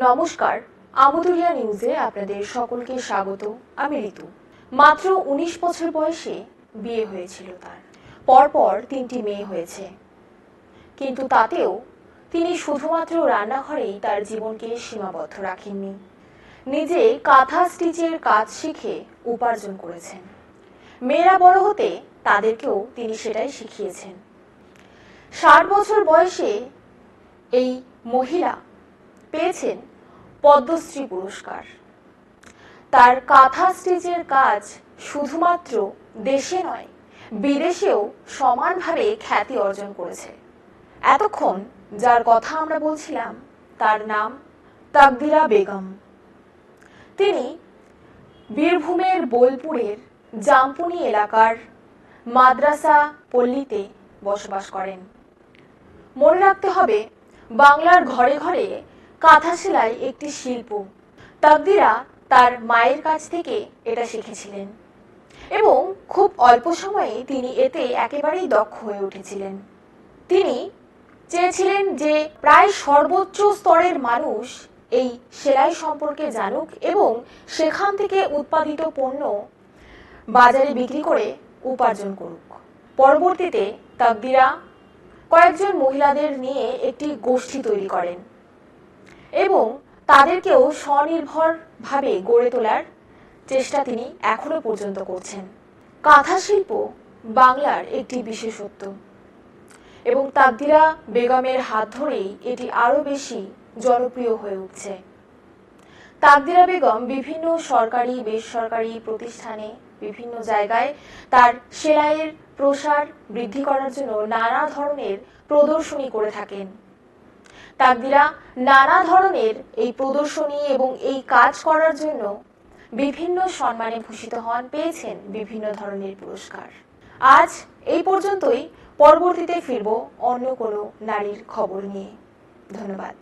নমস্কার আমতুলিয়া নিউজে আপনাদের সকলকে স্বাগত আমি ঋতু। মাত্র উনিশ বছর বয়সে বিয়ে হয়েছিল তার। পরপর তিনটি মেয়ে হয়েছে। কিন্তু তাতেও তিনি শুধুমাত্র রান্নাঘরেই তার জীবনকে সীমাবদ্ধ রাখেননি। নিজে কাঁথা স্টিচের কাজ শিখে উপার্জন করেছেন। মেয়েরা বড় হতে তাদেরকেও তিনি সেটাই শিখিয়েছেন। ষাট বছর বয়সে এই মহিলা পেয়েছেন পদ্মশ্রী পুরস্কার। তার কাঁথা স্টিচের কাজ শুধুমাত্র দেশে নয়, বিদেশেও সমানভাবে খ্যাতি অর্জন করেছে। এতক্ষণ যার কথা আমরা বলছিলাম, তার নাম তাকদিরা বেগম। তিনি বীরভূমের বোলপুরের জামপুনি এলাকার মাদ্রাসা পল্লীতে বসবাস করেন। মনে রাখতে হবে, বাংলার ঘরে ঘরে কাঁথা সেলাই একটি শিল্প। তাকদিরা তার মায়ের কাছ থেকে এটা শিখেছিলেন। এবং খুব অল্প সময়ে তিনি এতে একেবারেই দক্ষ হয়ে উঠেছিলেন। তিনি চেয়েছিলেন যে প্রায় সর্বোচ্চ স্তরের মানুষ এই সেলাই সম্পর্কে জানুক এবং সেখান থেকে উৎপাদিত পণ্য বাজারে বিক্রি করে উপার্জন করুক। পরবর্তীতে তাকদিরা কয়েকজন মহিলাদের নিয়ে একটি গোষ্ঠী তৈরি করেন। এবং তাদেরকেও স্বনির্ভরভাবে গড়ে তোলার চেষ্টা তিনি এখনও পর্যন্ত করছেন। কাঁথা শিল্প বাংলার একটি বিশেষত্ব। এবং তাকদিরা বেগমের হাত ধরেই এটি আরও বেশি জনপ্রিয় হয়ে উঠছে। তাকদিরা বেগম বিভিন্ন সরকারি, বেসরকারি প্রতিষ্ঠানে বিভিন্ন জায়গায় তার সেলাইয়ের প্রসার বৃদ্ধি করার জন্য নানা ধরনের প্রদর্শনী করে থাকেন। তাকদিরা নানা ধরনের এই প্রদর্শনী এবং এই কাজ করার জন্য বিভিন্ন সম্মানে ভূষিত হন পেয়েছেন বিভিন্ন ধরনের পুরস্কার। আজ এই পর্যন্তই। পরবর্তীতে ফিরব অন্য কোনো নারীর খবর নিয়ে। ধন্যবাদ।